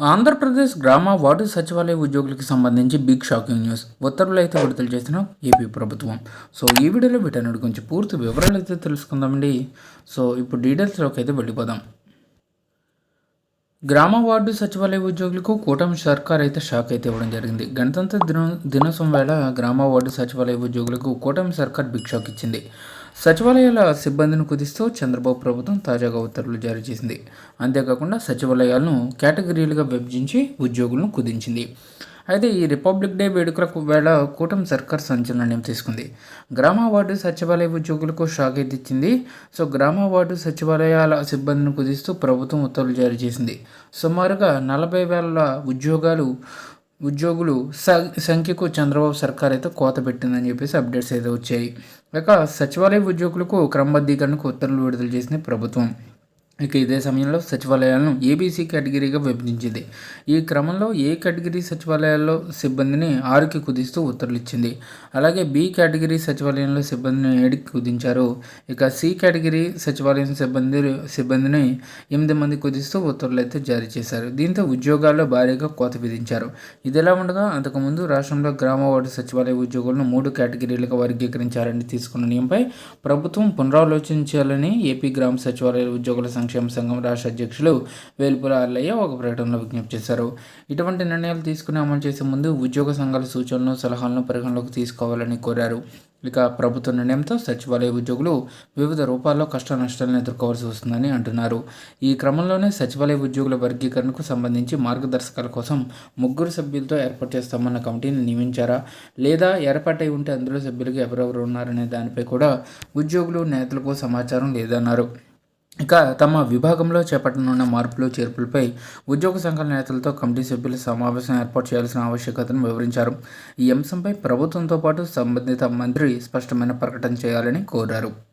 ఆంధ్రప్రదేశ్ గ్రామ వార్డు సచివాలయ ఉద్యోగులకు సంబంధించి బిగ్ షాకింగ్ న్యూస్. ఉత్తర్వులు అయితే విడుదల చేసిన ఏపీ ప్రభుత్వం. సో ఈ వీడియోలో వీటన్నిటి గురించి పూర్తి వివరాలు అయితే తెలుసుకుందామండి. సో ఇప్పుడు డీటెయిల్స్లోకి అయితే వెళ్ళిపోదాం. గ్రామ వార్డు సచివాలయ ఉద్యోగులకు కూటమి సర్కార్ అయితే షాక్ అయితే ఇవ్వడం జరిగింది. గణతంత్ర దినో దినోత్సవం వేళ గ్రామ వార్డు సచివాలయ ఉద్యోగులకు కూటమి సర్కార్ బిగ్ షాక్ ఇచ్చింది. సచివాలయాల సిబ్బందిని కుదిస్తూ చంద్రబాబు ప్రభుత్వం తాజాగా ఉత్తర్వులు జారీ చేసింది. అంతేకాకుండా సచివాలయాలను కేటగిరీలుగా విభజించి ఉద్యోగులను కుదించింది. అయితే ఈ రిపబ్లిక్ డే వేడుకలకు వేళ కూటమి సర్కార్ సంచలన నిర్ణయం తీసుకుంది. గ్రామ వార్డు సచివాలయ ఉద్యోగులకు షాక్ ఎత్తిచ్చింది సో గ్రామ వార్డు సచివాలయాల సిబ్బందిని కుదిస్తూ ప్రభుత్వం ఉత్తర్వులు జారీ చేసింది. సుమారుగా నలభై వేల ఉద్యోగాలు ఉద్యోగులు సంఖ్యకు చంద్రబాబు సర్కార్ అయితే కోత పెట్టిందని చెప్పేసి అప్డేట్స్ అయితే వచ్చాయి. ఇక సచివాలయ ఉద్యోగులకు క్రమబద్ధీకరణకు ఉత్తర్వులు విడుదల చేసింది ప్రభుత్వం. ఇక ఇదే సమయంలో సచివాలయాలను ఏబీసీ కేటగిరీగా విభజించింది. ఈ క్రమంలో ఏ కేటగిరీ సచివాలయాల్లో సిబ్బందిని ఆరుకి కుదిస్తూ ఉత్తర్వులు ఇచ్చింది. అలాగే బి కేటగిరీ సచివాలయంలో సిబ్బందిని ఏడుకి కుదించారు. ఇక సి కేటగిరీ సచివాలయం సిబ్బంది సిబ్బందిని ఎనిమిది మంది కుదిస్తూ ఉత్తర్వులు అయితే జారీ చేశారు. దీంతో ఉద్యోగాల్లో భారీగా కోత విధించారు. ఇదిలా ఉండగా అంతకుముందు రాష్ట్రంలో గ్రామ వార్డు సచివాలయ ఉద్యోగులను మూడు కేటగిరీలుగా వర్గీకరించాలని తీసుకున్న నియమంపై ప్రభుత్వం పునరాలోచించాలని ఏపీ గ్రామ సచివాలయ ఉద్యోగుల సంఘం సంక్షేమ సంఘం రాష్ట్ర అధ్యక్షులు వేల్పుల అల్లయ్య ఒక ప్రకటనలో విజ్ఞప్తి చేశారు. ఇటువంటి నిర్ణయాలు తీసుకుని అమలు చేసే ముందు ఉద్యోగ సంఘాల సూచనలు సలహాలను పరిగణలోకి తీసుకోవాలని కోరారు. ఇక ప్రభుత్వ నిర్ణయంతో సచివాలయ ఉద్యోగులు వివిధ రూపాల్లో కష్ట నష్టాలను ఎదుర్కోవాల్సి వస్తుందని అంటున్నారు. ఈ క్రమంలోనే సచివాలయ ఉద్యోగుల వర్గీకరణకు సంబంధించి మార్గదర్శకాల కోసం ముగ్గురు సభ్యులతో ఏర్పాటు చేస్తామన్న కమిటీని నియమించారా? లేదా ఏర్పాటై ఉంటే అందులో సభ్యులుగా ఎవరెవరు ఉన్నారనే దానిపై కూడా ఉద్యోగులు నేతలకు సమాచారం లేదన్నారు. ఇక తమ విభాగంలో చేపట్టనున్న మార్పులు చేర్పులపై ఉద్యోగ సంఘాల నేతలతో కమిటీ సభ్యుల సమావేశం ఏర్పాటు చేయాల్సిన ఆవశ్యకతను వివరించారు. ఈ అంశంపై ప్రభుత్వంతో పాటు సంబంధిత మంత్రి స్పష్టమైన ప్రకటన చేయాలని కోరారు.